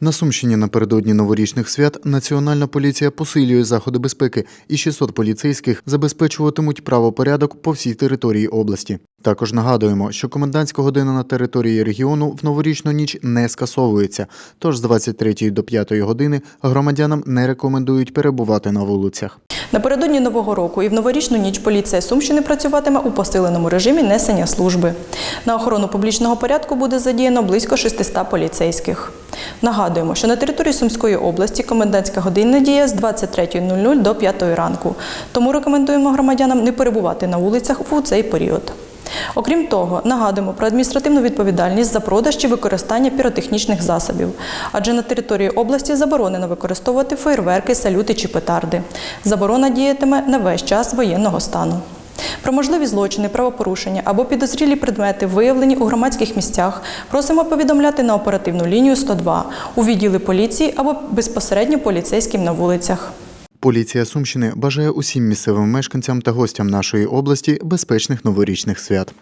На Сумщині напередодні новорічних свят Національна поліція посилює заходи безпеки, і 600 поліцейських забезпечуватимуть правопорядок по всій території області. Також нагадуємо, що комендантська година на території регіону в новорічну ніч не скасовується, тож з 23 до 5 години громадянам не рекомендують перебувати на вулицях. Напередодні нового року і в новорічну ніч поліція Сумщини працюватиме у посиленому режимі несення служби. На охорону публічного порядку буде задіяно близько 600 поліцейських. Нагадуємо, що на території Сумської області комендантська година діє з 23.00 до 5 ранку. Тому рекомендуємо громадянам не перебувати на вулицях у цей період. Окрім того, нагадуємо про адміністративну відповідальність за продаж чи використання піротехнічних засобів, адже на території області заборонено використовувати фейерверки, салюти чи петарди. Заборона діятиме на весь час воєнного стану. Про можливі злочини, правопорушення або підозрілі предмети, виявлені у громадських місцях, просимо повідомляти на оперативну лінію 102 у відділи поліції або безпосередньо поліцейським на вулицях. Поліція Сумщини бажає усім місцевим мешканцям та гостям нашої області безпечних новорічних свят.